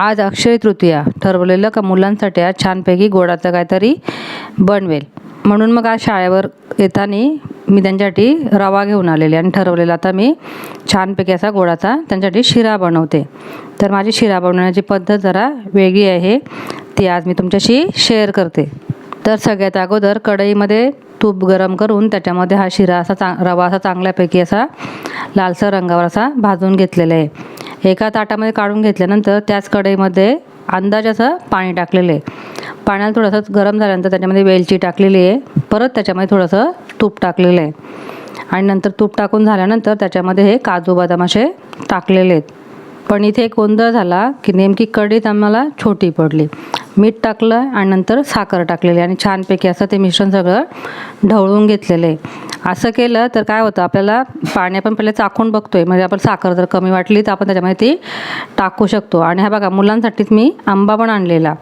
आज अक्षय तृतीया ठरवलेलं का मुलांसाठी आज छानपैकी गोडाचं काहीतरी बनवेल. म्हणून मग आज शाळेवर येताना मी त्यांच्यासाठी रवा घेऊन आलेले आणि ठरवलेलं आता मी छानपैकी असा गोडाचा त्यांच्यासाठी शिरा बनवते. तर माझी शिरा बनवण्याची पद्धत जरा वेगळी आहे. ती आज मी तुमच्याशी शेअर करते. तर सगळ्यात अगोदर कढईमध्ये तूप गरम करून त्याच्यामध्ये हा शिरा असा चा रवा असा चांगल्यापैकी असा लालसर रंगावर असा भाजून घेतलेला आहे. एका ताटामध्ये काढून घेतल्यानंतर त्याच कढईमध्ये अंदाज असं पाणी टाकलेलं आहे. पाण्याला थोडंसं गरम झाल्यानंतर त्याच्यामध्ये वेलची टाकलेली आहे. परत त्याच्यामध्ये थोडंसं तूप टाकलेलं आहे. आणि नंतर तूप टाकून झाल्यानंतर त्याच्यामध्ये हे काजू बदाम असे टाकलेले आहेत. पण इथे एक गोंधळ झाला की नेमकी कढीत आम्हाला छोटी पडली. मीठ टाकलं आणि नंतर साखर टाकलेली आणि छानपैकी असं ते मिश्रण सगळं ढवळून घेतलेलं आहे. असं केलं तर काय होतं आपल्याला पाणी आपण पहिले चाखून बघतोय. म्हणजे आपण साखर जर कमी वाटली तर आपण त्याच्यामध्ये ती टाकू शकतो. आणि हा बघा मुलांसाठीच मी आंबा पण आणलेला.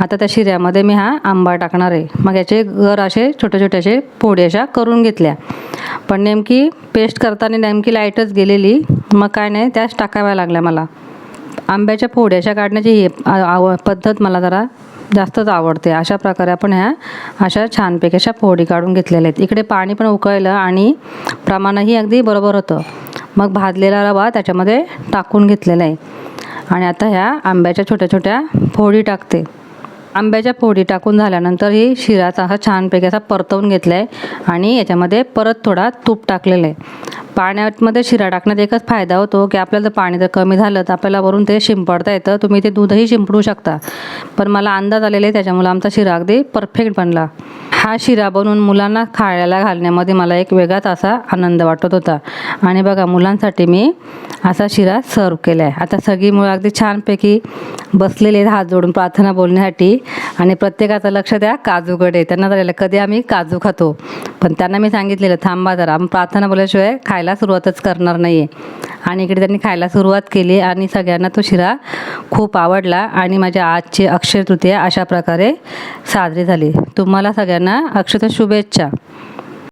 आता त्या शिऱ्यामध्ये मी हा आंबा टाकणार आहे. मग याचे घर असे छोटे छोटे असे पोडे अशा करून घेतल्या. पण नेमकी पेस्ट करताना नेमकी लाईटच गेलेली. मग काय नाही त्याच टाकाव्या लागल्या मला. आंब्याच्या फोड्याच्या काढण्याची ही आव पद्धत मला जरा जास्तच आवडते. अशा प्रकारे आपण ह्या अशा छानपैकी अशा फोडी काढून घेतलेल्या आहेत. इकडे पाणी पण उकळलं आणि प्रमाणही अगदी बरोबर होतं. मग भाजलेला रवा त्याच्यामध्ये टाकून घेतलेला आहे. आणि आता ह्या आंब्याच्या छोट्या छोट्या फोडी टाकते. आंब्याच्या फोडी टाकून झाल्यानंतर ही शिराचा असा छानपैकी असा परतवून घेतला आहे आणि याच्यामध्ये परत थोडा तूप टाकलेलं आहे. पाण्यामध्ये शिरा टाकण्यात एकच फायदा होतो की आपल्याला जर पाणी जर कमी झालं तर आपल्याला वरून ते शिंपडता येतं. तुम्ही ते दूधही शिंपडू शकता. पण मला अंदाज आलेला आहे त्याच्यामुळे आमचा शिरा अगदी परफेक्ट बनला. हा शिरा बनवून मुलांना खायला घालण्यामध्ये मला एक वेगळाच असा आनंद वाटत होता. आणि बघा मुलांसाठी मी असा शिरा सर्व केला आहे आता सगळी मुलं अगदी छानपैकी बसलेले आहेत हात जोडून प्रार्थना बोलण्यासाठी आणि प्रत्येकाचं लक्ष द्या काजूकडे त्यांना झालेलं कधी आम्ही काजू खातो. पण त्यांना मी सांगितलेलं थांबा जरा आम्ही प्रार्थना बोलल्याशिवाय खायला सुरुवातच करणार नाही आहे आणि इकडे त्यांनी खायला सुरुवात केली आणि सगळ्यांना तो शिरा खूप आवडला आणि माझ्या आजची अक्षय तृतीया अशा प्रकारे साजरी झाली. तुम्हाला सगळ्यांना अक्षत शुभेच्छा.